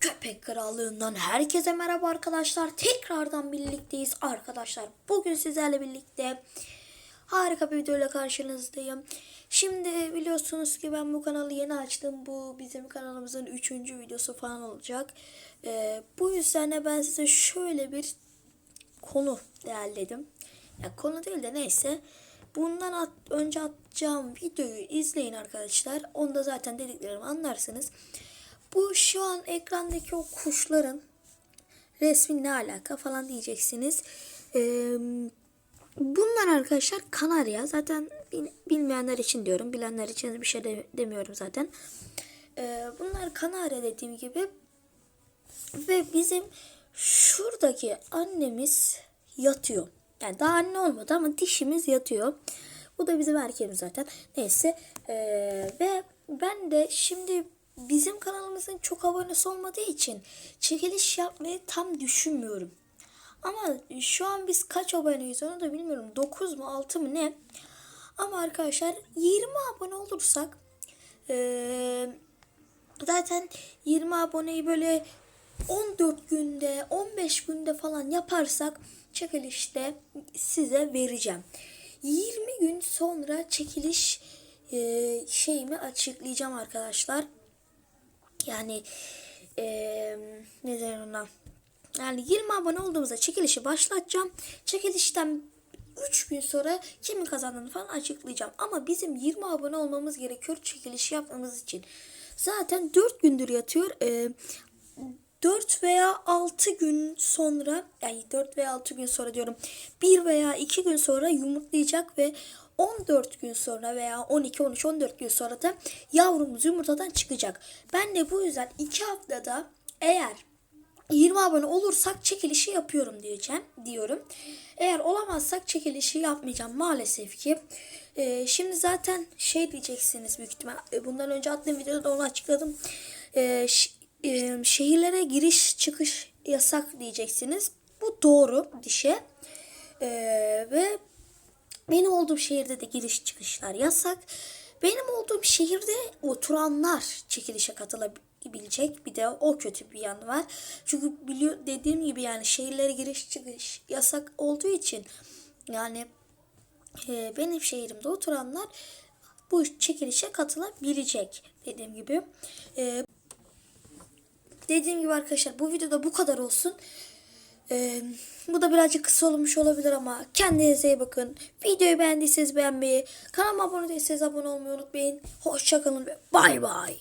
Köpek Krallığından herkese merhaba arkadaşlar. Tekrardan birlikteyiz arkadaşlar. Bugün sizlerle birlikte harika bir videoyla karşınızdayım. Şimdi biliyorsunuz ki ben bu kanalı yeni açtım. Bu bizim kanalımızın üçüncü videosu falan olacak. Ee, bu yüzden de ben size şöyle bir konu değerledim. Ya konu değil de neyse. Bundan at, önce atacağım videoyu izleyin arkadaşlar. Onda zaten dediklerimi anlarsınız. Bu şu an ekrandaki o kuşların resmi ne alaka falan diyeceksiniz. Ee, bunlar arkadaşlar kanarya. Zaten bil- bilmeyenler için diyorum. Bilenler için bir şey de- demiyorum zaten. Ee, bunlar kanarya dediğim gibi. Ve bizim şuradaki annemiz yatıyor. Yani daha anne olmadı ama dişimiz yatıyor. Bu da bizim erkeğimiz zaten. Neyse. Ee, ve ben de şimdi bizim kanalımızın çok abonesi olmadığı için çekiliş yapmayı tam düşünmüyorum. Ama şu an biz kaç aboneyiz onu da bilmiyorum. 9 mu 6 mı ne? Ama arkadaşlar 20 abone olursak ee, zaten 20 aboneyi böyle 14 günde 15 günde falan yaparsak çekilişte size vereceğim. 20 gün sonra çekiliş e, şeyimi açıklayacağım arkadaşlar. Yani e, ne denir ona? Yani 20 abone olduğumuzda çekilişi başlatacağım. Çekilişten 3 gün sonra kimin kazandığını falan açıklayacağım. Ama bizim 20 abone olmamız gerekiyor çekilişi yapmamız için. Zaten 4 gündür yatıyor. Ee, 4 veya 6 gün sonra yani 4 veya 6 gün sonra diyorum 1 veya 2 gün sonra yumurtlayacak ve 14 gün sonra veya 12, 13, 14 gün sonra da yavrumuz yumurtadan çıkacak. Ben de bu yüzden 2 haftada eğer 20 abone olursak çekilişi yapıyorum diyeceğim diyorum. Eğer olamazsak çekilişi yapmayacağım maalesef ki. Ee, şimdi zaten şey diyeceksiniz büyük ihtimal. e, Bundan önce attığım videoda da onu açıkladım. Ee, e, şehirlere giriş çıkış yasak diyeceksiniz. Bu doğru dişe. Ee, ve benim olduğum şehirde de giriş çıkışlar yasak. Benim olduğum şehirde oturanlar çekilişe katılabilecek. Bir de o kötü bir yanı var. Çünkü biliyor dediğim gibi yani şehirlere giriş çıkış yasak olduğu için yani e, benim şehrimde oturanlar bu çekilişe katılabilecek dediğim gibi. E, dediğim gibi arkadaşlar bu videoda bu kadar olsun. Ee, bu da birazcık kısa olmuş olabilir ama kendinize iyi bakın. Videoyu beğendiyseniz beğenmeyi, kanalıma abone değilseniz abone olmayı unutmayın. Hoşçakalın ve bay bay.